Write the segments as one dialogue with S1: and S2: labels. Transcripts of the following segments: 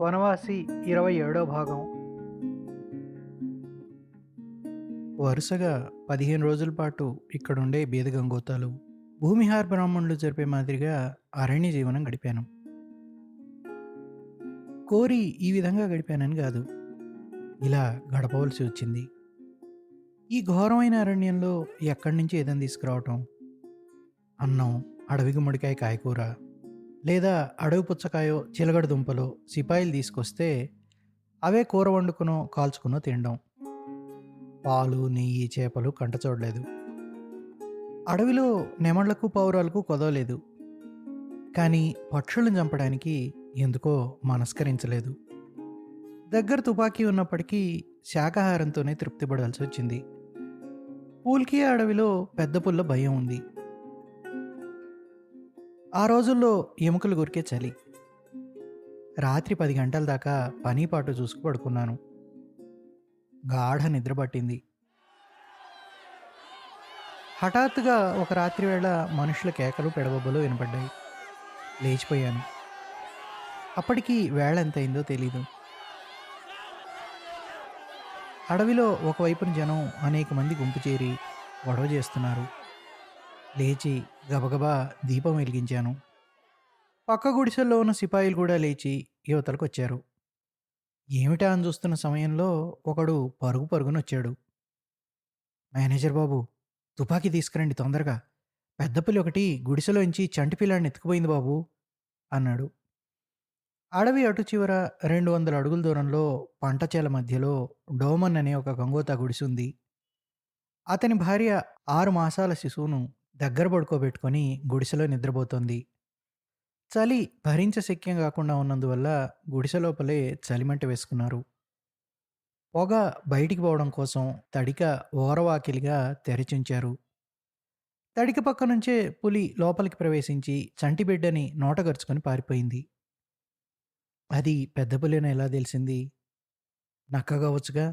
S1: వనవాసి ఇరవై ఏడో భాగం. వరుసగా పదిహేను రోజుల పాటు ఇక్కడుండే బీద గంగోతాలు భూమిహార్ బ్రాహ్మణులు జరిపే మాదిరిగా అరణ్య జీవనం గడిపాను. కోరి ఈ విధంగా గడిపానని కాదు ఇలా గడపవలసి వచ్చింది. ఈ ఘోరమైన అరణ్యంలో ఎక్కడి నుంచి ఏదైనా తీసుకురావటం అన్నం అడవి గుమ్మడికాయ కాయకూర లేదా అడవి పుచ్చకాయో చిలగడ దుంపలో సిపాయిలు తీసుకొస్తే అవే కూర వండుకునో కాల్చుకునో తినడం పాలు నెయ్యి చేపలు కంట చూడలేదు. అడవిలో నెమళ్ళకు పౌరాలకు కొదవలేదు. కానీ పక్షులను చంపడానికి ఎందుకో మనస్కరించలేదు. దగ్గర తుపాకీ ఉన్నప్పటికీ శాకాహారంతోనే తృప్తిపడాల్సి వచ్చింది. పూల్కియా అడవిలో పెద్ద పుల్ల భయం ఉంది. ఆ రోజుల్లో ఎముకలు గురికే చలి రాత్రి పది గంటల దాకా పని పాటు చూసుకు పడుకున్నాను. గాఢ నిద్ర పట్టింది. హఠాత్తుగా ఒక రాత్రి వేళ మనుషుల కేకలు పెడబొబ్బలు వినపడ్డాయి. లేచిపోయాను. అప్పటికి వేళ ఎంత అయిందో తెలీదు. అడవిలో ఒకవైపున జనం అనేక మంది గుంపు చేరి గొడవ చేస్తున్నారు. లేచి గబగబా దీపం వెలిగించాను. పక్క గుడిసెల్లో ఉన్న సిపాయిలు కూడా లేచి యువతలకు వచ్చారు ఏమిటా అని చూస్తున్న సమయంలో ఒకడు పరుగు పరుగునొచ్చాడు మేనేజర్ బాబు తుపాకీ తీసుకురండి తొందరగా. పెద్ద పిల్లి ఒకటి గుడిసెలోంచి చంటి పిల్లాడిని ఎత్తుకుపోయింది బాబు అన్నాడు. అడవి అటు చివర రెండు వందల అడుగుల దూరంలో పంటచేల మధ్యలో డోమన్ అనే ఒక గంగోతా గుడిసె ఉంది. అతని భార్య ఆరు మాసాల శిశువును దగ్గర పడుకోబెట్టుకొని గుడిసెలో నిద్రపోతోంది. చలి భరించశక్యం కాకుండా ఉన్నందువల్ల గుడిసె లోపలే చలిమంట వేసుకున్నారు. పొగ బయటికి పోవడం కోసం తడిక ఓరవాకిలిగా తెరిచించారు. తడిక పక్క నుంచే పులి లోపలికి ప్రవేశించి చంటి బిడ్డని నోటగరుచుకొని పారిపోయింది. అది పెద్ద పులిని ఎలా తెలిసింది? నక్క కావచ్చుగా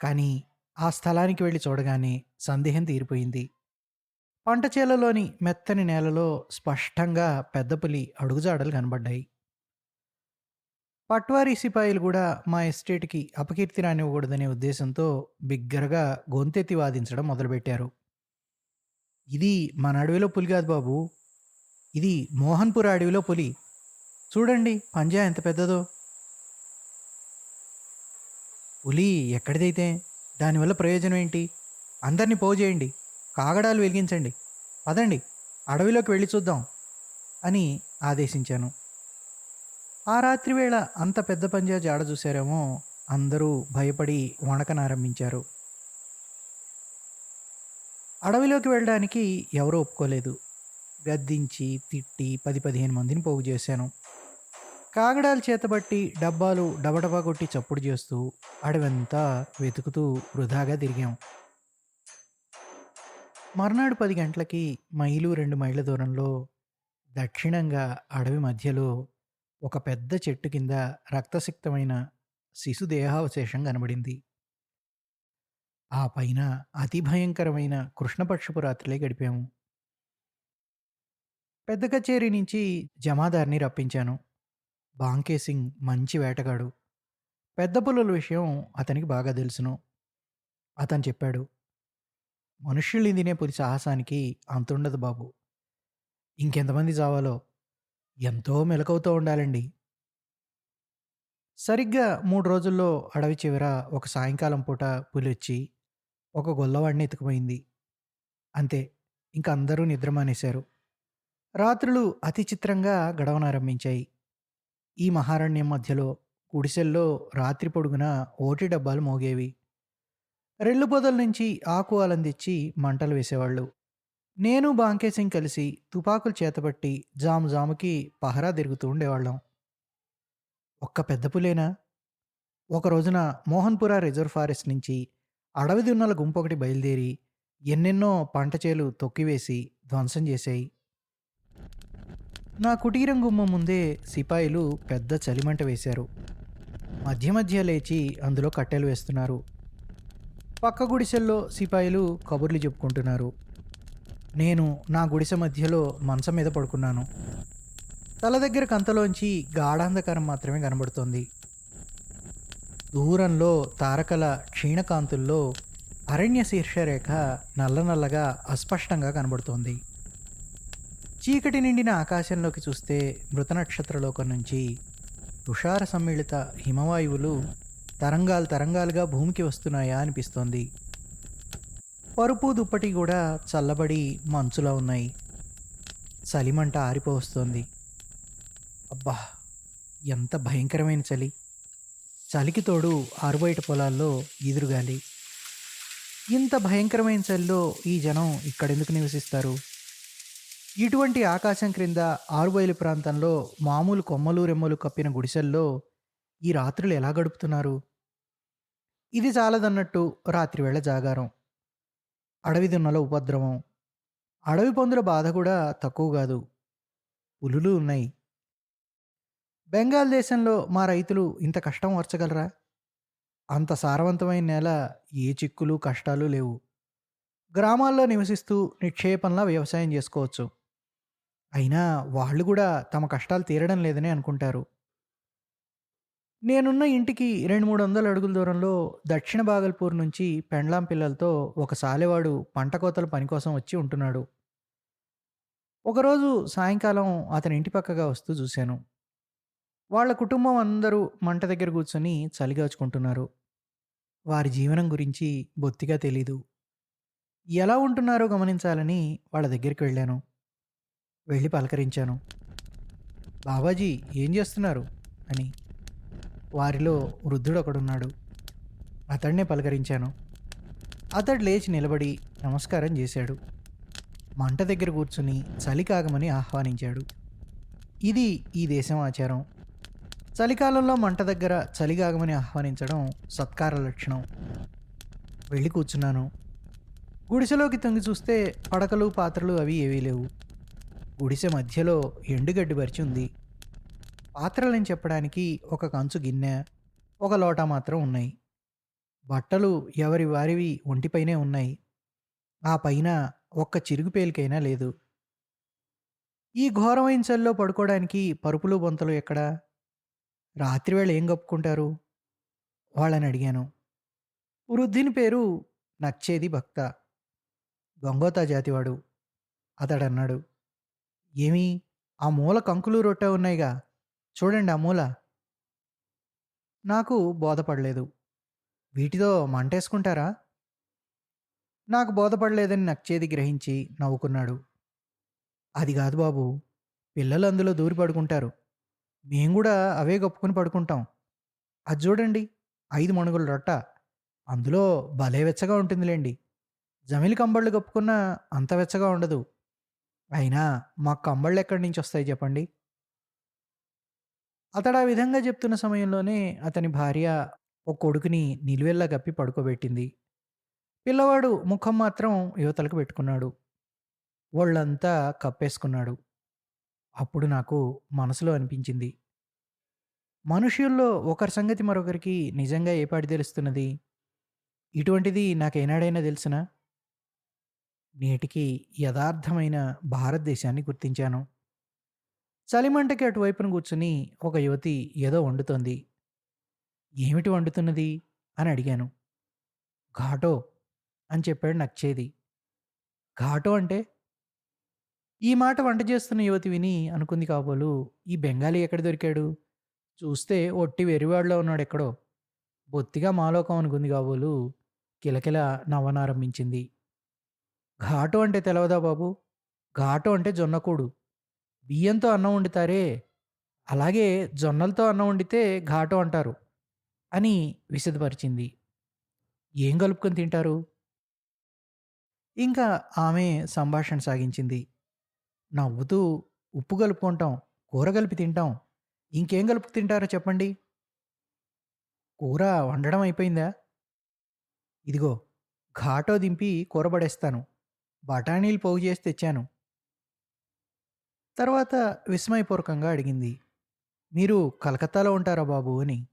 S1: కానీ ఆ స్థలానికి వెళ్ళి చూడగానే సందేహం తీరిపోయింది. పంట చేలలోని మెత్తని నేలలో స్పష్టంగా పెద్ద పులి అడుగుజాడలు కనబడ్డాయి. పట్వారీ సిపాయిలు కూడా మా ఎస్టేట్కి అపకీర్తి రానివ్వకూడదనే ఉద్దేశంతో బిగ్గరగా గొంతెత్తి వాదించడం మొదలుపెట్టారు. ఇది మన అడవిలో పులి కాదు బాబు. ఇది మోహన్పూర్ అడవిలో పులి. చూడండి పంజా ఎంత పెద్దదో. పులి ఎక్కడిదైతే? దానివల్ల ప్రయోజనం ఏంటి? అందరినీ పోజేయండి చేయండి. కాగడాలు వెలిగించండి. పదండి అడవిలోకి వెళ్ళి చూద్దాం అని ఆదేశించాను. ఆ రాత్రి వేళ అంత పెద్ద పంజా జాడ చూశారేమో అందరూ భయపడి వణకనారంభించారు అడవిలోకి వెళ్ళడానికి ఎవరూ ఒప్పుకోలేదు. గద్దించి తిట్టి పది పదిహేను మందిని పోగు చేశాను. కాగడాలు చేతబట్టి డబ్బాలు డబడబా కొట్టి చప్పుడు చేస్తూ అడవంతా వెతుకుతూ వృధాగా తిరిగాం. మర్నాడు పది గంటలకి మైలు రెండు మైళ్ళ దూరంలో దక్షిణంగా అడవి మధ్యలో ఒక పెద్ద చెట్టు కింద రక్తసిక్తమైన శిశు దేహావశేషం కనబడింది. ఆ పైన అతి భయంకరమైన కృష్ణపక్షపు రాత్రిలే గడిపాము. పెద్ద కచేరీ నుంచి జమాదార్ని రప్పించాను. బాంకే సింగ్ మంచి వేటగాడు. పెద్ద పుల్లల విషయం అతనికి బాగా తెలుసును. అతను చెప్పాడు మనుష్యుల్ని తినే పులి సాహసానికి అంతుండదు బాబు. ఇంకెంతమంది చావాలో ఎంతో మెలకువతో ఉండాలండి. సరిగ్గా మూడు రోజుల్లో అడవి చివర ఒక సాయంకాలం పూట పులి వచ్చి ఒక గొల్లవాడిని ఎత్తుకుపోయింది. అంతే ఇంక అందరూ నిద్రమానేశారు రాత్రులు అతి చిత్రంగా గడవనారంభించాయి. ఈ మహారణ్యం మధ్యలో గుడిసెల్లో రాత్రి పొడుగున ఓటి డబ్బాలు మోగేవి. రెల్లు పొదల నుంచి ఆకు అలందిచ్చి మంటలు వేసేవాళ్ళు. నేను బాంకే సింగ్ కలిసి తుపాకులు చేతబట్టి జాము జాముకి పహరా తిరుగుతూ ఉండేవాళ్ళం. ఒక్క పెద్ద పులేనా? ఒక రోజున మోహన్పుర రిజర్వ్ ఫారెస్ట్ నుంచి అడవి దున్నల గుంపు ఒకటి బయలుదేరి ఎన్నెన్నో పంట చేలు తొక్కివేసి ధ్వంసం చేశాయి నా కుటీరం గుమ్మం ముందే సిపాయిలు పెద్ద చలిమంట వేశారు. మధ్య మధ్య లేచి అందులో కట్టెలు వేస్తున్నారు. పక్క గుడిసెల్లో సిపాయిలు కబుర్లు చెప్పుకుంటున్నారు. నేను నా గుడిసె మధ్యలో మంచం మీద పడుకున్నాను. తల దగ్గర కంతలోంచి గాఢాంధకారం మాత్రమే కనబడుతోంది. దూరంలో తారకల క్షీణకాంతుల్లో అరణ్య శీర్షరేఖ నల్ల నల్లగా అస్పష్టంగా కనబడుతోంది. చీకటి నిండిన ఆకాశంలోకి చూస్తే మృత నక్షత్రలోకం నుంచి తుషార సమ్మిళిత హిమవాయువులు తరంగాలు తరంగాలుగా భూమికి వస్తున్నాయా అనిపిస్తోంది. పరుపు దుప్పటి కూడా చల్లబడి మంచులా ఉన్నాయి. చలిమంట ఆరిపోవస్తోంది అబ్బా ఎంత భయంకరమైన చలి. చలికి తోడు ఆరుబయట పొలాల్లో ఈదురుగాలి ఇంత భయంకరమైన చలిలో ఈ జనం ఇక్కడెందుకు నివసిస్తారు? ఇటువంటి ఆకాశం క్రింద ఆరుబయలు ప్రాంతంలో మామూలు కొమ్మలు రెమ్మలు కప్పిన గుడిసెల్లో ఈ రాత్రులు ఎలా గడుపుతున్నారు? ఇది చాలదన్నట్టు రాత్రివేళ జాగారం. అడవి దున్నల ఉపద్రవం. అడవి పందుల బాధ కూడా తక్కువ కాదు. పులులు ఉన్నాయి. బెంగాల్ దేశంలో మా రైతులు ఇంత కష్టం వర్చగలరా అంత సారవంతమైన నేల ఏ చిక్కులు కష్టాలు లేవు. గ్రామాల్లో నివసిస్తూ నిక్షేపంలా వ్యవసాయం చేసుకోవచ్చు. అయినా వాళ్ళు కూడా తమ కష్టాలు తీరడం లేదని అనుకుంటారు. నేనున్న ఇంటికి రెండు మూడు వందల అడుగుల దూరంలో దక్షిణ బాగల్పూర్ నుంచి పెండ్లాం పిల్లలతో ఒక సాలెవాడు పంట కోతల పని కోసం వచ్చి ఉంటున్నాడు. ఒకరోజు సాయంకాలం అతని ఇంటి పక్కగా వస్తూ చూశాను. వాళ్ళ కుటుంబం అందరూ మంట దగ్గర కూర్చొని చలిగాచుకుంటున్నారు వారి జీవనం గురించి బొత్తిగా తెలీదు. ఎలా ఉంటున్నారో గమనించాలని వాళ్ళ దగ్గరికి వెళ్ళాను. వెళ్ళి పలకరించాను. బాబాజీ ఏం చేస్తున్నారు? అని వారిలో వృద్ధుడు ఒకడున్నాడు అతడినే పలకరించాను. అతడు లేచి నిలబడి నమస్కారం చేశాడు. మంట దగ్గర కూర్చుని చలి కాగమని ఆహ్వానించాడు. ఇది ఈ దేశం ఆచారం. చలికాలంలో మంట దగ్గర చలిగాగమని ఆహ్వానించడం సత్కార లక్షణం. వెళ్ళి కూర్చున్నాను. గుడిసెలోకి తొంగి చూస్తే పడకలు పాత్రలు అవి ఏవీ లేవు. గుడిసె మధ్యలో ఎండుగడ్డి పరిచి ఉంది. పాత్రలని చెప్పడానికి ఒక కంచు గిన్నె ఒక లోట మాత్రం ఉన్నాయి. బట్టలు ఎవరి వారివి ఒంటిపైనే ఉన్నాయి. ఆ పైన ఒక్క చిరుగు పేలికైనా లేదు. ఈ ఘోరమైన చల్లో పడుకోవడానికి పరుపులు బొంతలు ఎక్కడా? రాత్రివేళ ఏం కప్పుకుంటారు? వాళ్ళని అడిగాను. వృద్ధిని పేరు నచ్చేది భక్త. గంగోతా జాతివాడు. అతడన్నాడు. ఏమి? ఆ మూల కంకులు రొట్టె ఉన్నాయిగా. చూడండి ఆ మూల. నాకు బోధపడలేదు. వీటితో మంటేసుకుంటారా? నాకు బోధపడలేదని నచ్చేది గ్రహించి నవ్వుకున్నాడు. అది కాదు బాబు పిల్లలు అందులో దూరి పడుకుంటారు. మేము కూడా అవే గొప్పుకుని పడుకుంటాం. అది చూడండి ఐదు మణుగుల రొట్ట. అందులో భలే వెచ్చగా ఉంటుందిలేండి. జమిలి కంబళ్ళు కప్పుకున్నా అంత వెచ్చగా ఉండదు. అయినా మా కంబళ్ళు ఎక్కడి నుంచి వస్తాయి చెప్పండి? అతడు ఆ విధంగా చెప్తున్న సమయంలోనే అతని భార్య ఒక కొడుకుని నిలువెల్లా కప్పి పడుకోబెట్టింది. పిల్లవాడు ముఖం మాత్రం యువతలకు పెట్టుకున్నాడు. ఒళ్ళంతా కప్పేసుకున్నాడు. అప్పుడు నాకు మనసులో అనిపించింది. మనుష్యుల్లో ఒకరి సంగతి మరొకరికి నిజంగా ఏపాటి తెలుస్తున్నది? ఇటువంటిది నాకేనాడైనా తెలిసిన? నేటికి యథార్థమైన భారతదేశాన్ని గుర్తించాను. చలిమంటకి అటువైపున కూర్చుని ఒక యువతి ఏదో వండుతోంది. ఏమిటి వండుతున్నది? అని అడిగాను. ఘాటో అని చెప్పాడు నచ్చేది ఘాటో అంటే? ఈ మాట వంట చేస్తున్న యువతి విని అనుకుంది కాబోలు ఈ బెంగాలీ ఎక్కడ దొరికాడు? చూస్తే ఒట్టి వెరివాడలో ఉన్నాడు ఎక్కడో. బొత్తిగా మాలోకం అనుకుంది కాబోలు కిలకిల నవ్వనారంభించింది ఘాటు అంటే తెలవదా బాబు? ఘాటు అంటే జొన్నకూడు బియ్యంతో అన్నం వండుతారే అలాగే జొన్నలతో అన్నం వండితే ఘాటు అంటారు అని విశదపరిచింది ఏం కలుపుకొని తింటారు? ఇంకా ఆమె సంభాషణ సాగించింది. నవ్వుతూ ఉప్పు కలుపుకుంటాం కూర కలిపి తింటాం. ఇంకేం కలుపు తింటారో చెప్పండి. కూర వండడం అయిపోయిందా? ఇదిగో ఘాటో దింపి కూర పడేస్తాను. బఠానీలు పోగు చేసి తెచ్చాను. తర్వాత విస్మయపూర్వకంగా అడిగింది మీరు కలకత్తాలో ఉంటారా బాబు? అని.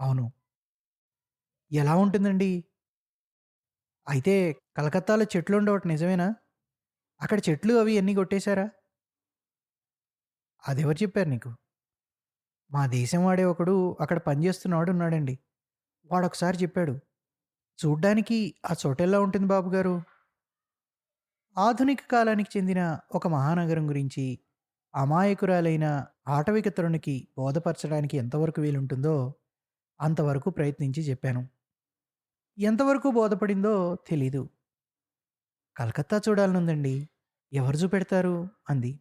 S1: అవును. ఎలా ఉంటుందండి? అయితే కలకత్తాలో చెట్లు ఉండవట నిజమేనా? అక్కడ చెట్లు అవి అన్నీ కొట్టేశారా? అదెవరు చెప్పారు నీకు? మా దేశం వాడే ఒకడు అక్కడ పనిచేస్తున్నవాడు ఉన్నాడండి. వాడొకసారి చెప్పాడు చూడ్డానికి ఆ చోటెల్లా ఉంటుంది బాబుగారు ఆధునిక కాలానికి చెందిన ఒక మహానగరం గురించి అమాయకురాలైన ఆటవిక తరుణికి బోధపరచడానికి ఎంతవరకు వీలుంటుందో అంతవరకు ప్రయత్నించి చెప్పాను. ఎంతవరకు బోధపడిందో తెలీదు. కలకత్తా చూడాలనుందండి. ఎవరు చూపెడతారు? అంది.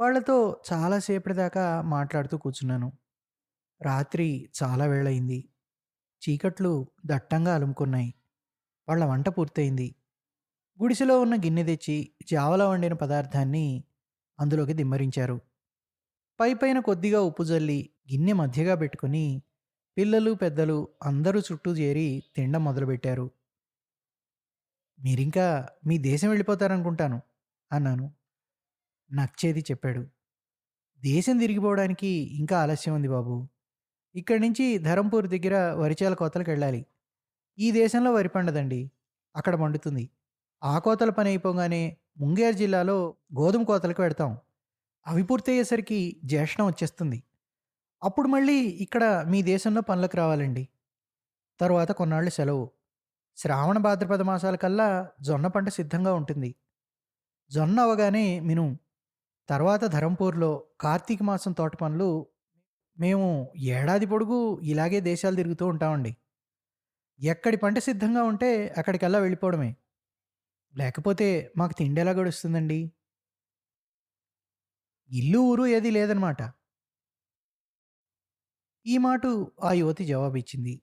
S1: వాళ్ళతో చాలాసేపటిదాకా మాట్లాడుతూ కూర్చున్నాను. రాత్రి చాలా వేళయింది చీకట్లు దట్టంగా అలుముకున్నాయి. వాళ్ళ వంట పూర్తయింది. గుడిసెలో ఉన్న గిన్నె తెచ్చి జావలా వండిన పదార్థాన్ని అందులోకి దిమ్మరించారు. పై పైన కొద్దిగా ఉప్పు జల్లి గిన్నె మధ్యగా పెట్టుకుని పిల్లలు పెద్దలు అందరూ చుట్టూ చేరి తినడం మొదలుపెట్టారు. మీరింకా మీ దేశం వెళ్ళిపోతారనుకుంటాను అన్నాను. నచ్చేది చెప్పాడు. దేశం తిరిగిపోవడానికి ఇంకా ఆలస్యం ఉంది బాబు. ఇక్కడి నుంచి ధరంపూర్ దగ్గర వరిచాల కోతలకు వెళ్ళాలి. ఈ దేశంలో వరి పండదండి. అక్కడ పండుతుంది. ఆ కోతల పని అయిపోగానే ముంగేర్ జిల్లాలో గోధుమ కోతలకు పెడతాం అవి పూర్తయ్యేసరికి జ్యేష్ఠం వచ్చేస్తుంది. అప్పుడు మళ్ళీ ఇక్కడ మీ దేశంలో పనులకు రావాలండి. తరువాత కొన్నాళ్ళు సెలవు. శ్రావణ భాద్రపద మాసాల కల్లా జొన్న పంట సిద్ధంగా ఉంటుంది. జొన్న అవగానే మిను. తర్వాత ధరంపూర్లో కార్తీక మాసం తోట పనులు. మేము ఏడాది పొడుగు ఇలాగే దేశాలు తిరుగుతూ ఉంటామండి. ఎక్కడి పంట సిద్ధంగా ఉంటే అక్కడికల్లా వెళ్ళిపోవడమే. లేకపోతే మాకు తిండి ఎలా గడుస్తుందండి? ఇల్లు ఊరు ఏది లేదనమాట. ఈ మాట ఆ యువతి జవాబిచ్చింది.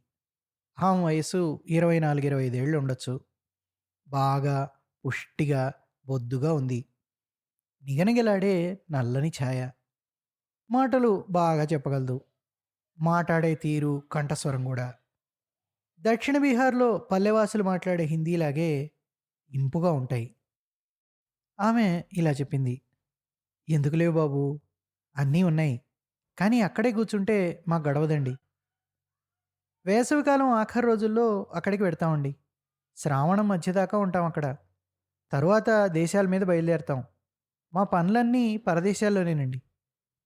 S1: ఆమె వయసు ఇరవై నాలుగు ఇరవై ఐదేళ్ళు ఉండొచ్చు బాగా పుష్టిగా బొద్దుగా ఉంది. నిగనిగలాడే నల్లని ఛాయ. మాటలు బాగా చెప్పగలదు. మాట్లాడే తీరు కంఠస్వరం కూడా దక్షిణ బీహార్లో పల్లెవాసులు మాట్లాడే హిందీలాగే ఇంపుగా ఉంటాయి. ఆమె ఇలా చెప్పింది ఎందుకు లేవు బాబు? అన్నీ ఉన్నాయి. కానీ అక్కడే కూర్చుంటే మాకు గడవదండి. వేసవికాలం ఆఖరి రోజుల్లో అక్కడికి పెడతామండి శ్రావణం మధ్యదాకా ఉంటాం అక్కడ. తరువాత దేశాల మీద బయలుదేరుతాం. మా పనులన్నీ పరదేశాల్లోనేనండి.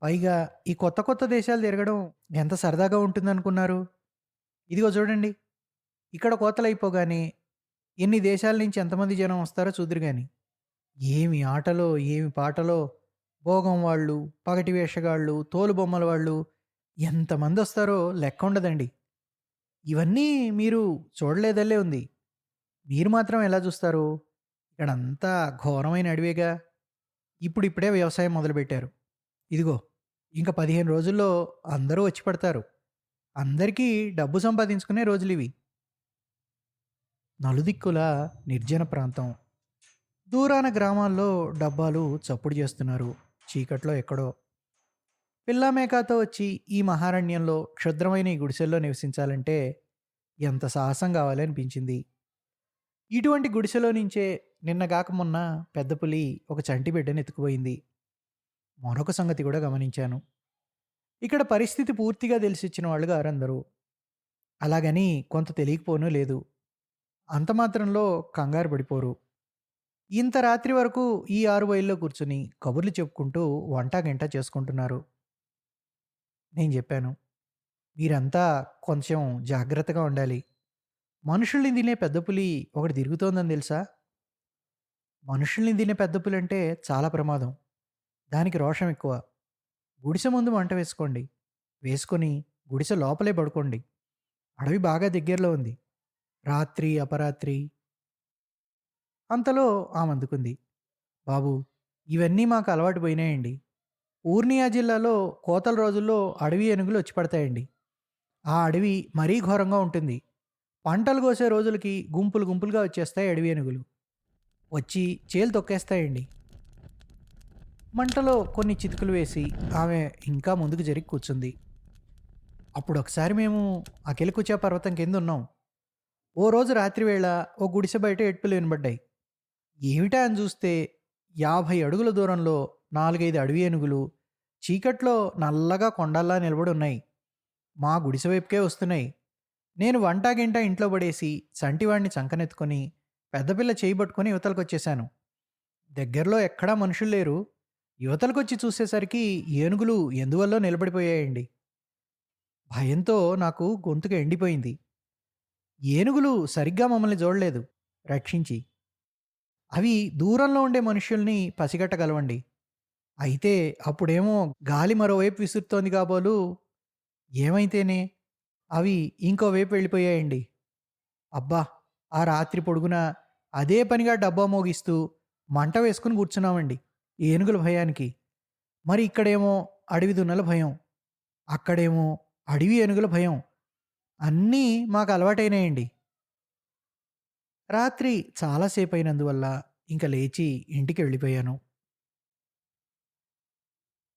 S1: పైగా ఈ కొత్త కొత్త దేశాలు తిరగడం ఎంత సరదాగా ఉంటుందనుకున్నారు? ఇదిగో చూడండి. ఇక్కడ కోతలు అయిపోగానే ఎన్ని దేశాల నుంచి ఎంతమంది జనం వస్తారో చూదురు కానీ ఏమి ఆటలో ఏమి పాటలో భోగం వాళ్ళు పగటి వేషగాళ్ళు తోలు బొమ్మల వాళ్ళు ఎంతమంది వస్తారో లెక్క ఉండదండి. ఇవన్నీ మీరు చూడలేదల్లే ఉంది. మీరు మాత్రం ఎలా చూస్తారు? ఇక్కడంతా ఘోరమైన అడవేగా. ఇప్పుడు ఇప్పుడే వ్యవసాయం మొదలుపెట్టారు. ఇదిగో ఇంకా పదిహేను రోజుల్లో అందరూ వచ్చి పడతారు. అందరికీ డబ్బు సంపాదించుకునే రోజులు ఇవి. నలుదిక్కుల నిర్జన ప్రాంతం. దూరాన గ్రామాల్లో డబ్బాలు చప్పుడు చేస్తున్నారు. చీకట్లో ఎక్కడో. పిల్లా మేకాతో వచ్చి ఈ మహారణ్యంలో క్షుద్రమైన ఈ గుడిసెల్లో నివసించాలంటే ఎంత సాహసం కావాలి అనిపించింది. ఇటువంటి గుడిసెలో నుంచే నిన్నగాక మొన్న పెద్ద పులి ఒక చంటి బిడ్డను ఎత్తుకుపోయింది. మరొక సంగతి కూడా గమనించాను. ఇక్కడ పరిస్థితి పూర్తిగా తెలిసిచ్చిన వాళ్ళు గారందరూ. అలాగని కొంత తెలియకపోనూ లేదు. అంత మాత్రంలో కంగారు పడిపోరు. ఇంత రాత్రి వరకు ఈ ఆరు వైల్లో కూర్చుని కబుర్లు చెప్పుకుంటూ వంట గంట చేసుకుంటున్నారు. నేను చెప్పాను. మీరంతా కొంచెం జాగ్రత్తగా ఉండాలి. మనుషుల్ని తినే పెద్ద పులి ఒకటి తిరుగుతోందని తెలుసా? మనుషుల్ని తినే పెద్ద పులి అంటే చాలా ప్రమాదం. దానికి రోషం ఎక్కువ. గుడిసె ముందు వంట వేసుకోండి. వేసుకొని గుడిసె లోపలే పడుకోండి. అడవి బాగా దగ్గరలో ఉంది. రాత్రి అపరాత్రి. అంతలో ఆమె అందుకుంది బాబు ఇవన్నీ మాకు అలవాటు పోయినాయండి. ఊర్నియా జిల్లాలో కోతల రోజుల్లో అడవి ఏనుగులు వచ్చి పడతాయండి. ఆ అడవి మరీ ఘోరంగా ఉంటుంది. పంటలు కోసే రోజులకి గుంపులు గుంపులుగా వచ్చేస్తాయి అడవి ఏనుగులు. వచ్చి చేలు తొక్కేస్తాయండి. మంటలో కొన్ని చితుకులు వేసి ఆమె ఇంకా ముందుకు జరిగి కూర్చుంది. అప్పుడు ఒకసారి మేము అఖిలకుచా పర్వతం కింద ఉన్నాం ఓ రోజు రాత్రి వేళ ఓ గుడిసె బయట ఎట్టులు వినబడ్డాయి. ఏమిటా అని చూస్తే యాభై అడుగుల దూరంలో నాలుగైదు అడవి ఏనుగులు చీకట్లో నల్లగా కొండల్లా నిలబడి ఉన్నాయి. మా గుడిసె వైపుకే వస్తున్నాయి. నేను వంట గింట ఇంట్లో పడేసి సంటివాడిని చంకనెత్తుకొని పెద్దపిల్ల చేయబట్టుకుని యువతలకొచ్చేశాను. దగ్గరలో ఎక్కడా మనుషులు లేరు. యువతలకొచ్చి చూసేసరికి ఏనుగులు ఎందువల్లో నిలబడిపోయాయండి. భయంతో నాకు గొంతుక ఎండిపోయింది. ఏనుగులు సరిగ్గా మమ్మల్ని చూడలేదు రక్షించి. అవి దూరంలో ఉండే మనుషుల్ని పసిగట్టగలవండి. అయితే అప్పుడేమో గాలి మరోవైపు విసురుతోంది కాబోలు ఏమైతేనే అవి ఇంకో వైపు వెళ్ళిపోయాయండి. అబ్బా! ఆ రాత్రి పొడుగున అదే పనిగా డబ్బా మోగిస్తూ మంట వేసుకుని కూర్చున్నామండి ఏనుగుల భయానికి. మరి ఇక్కడేమో అడవి దున్నల భయం. అక్కడేమో అడవి ఏనుగుల భయం. అన్నీ మాకు అలవాటైనాయండి. రాత్రి చాలాసేపు అయినందువల్ల ఇంక లేచి ఇంటికి వెళ్ళిపోయాను.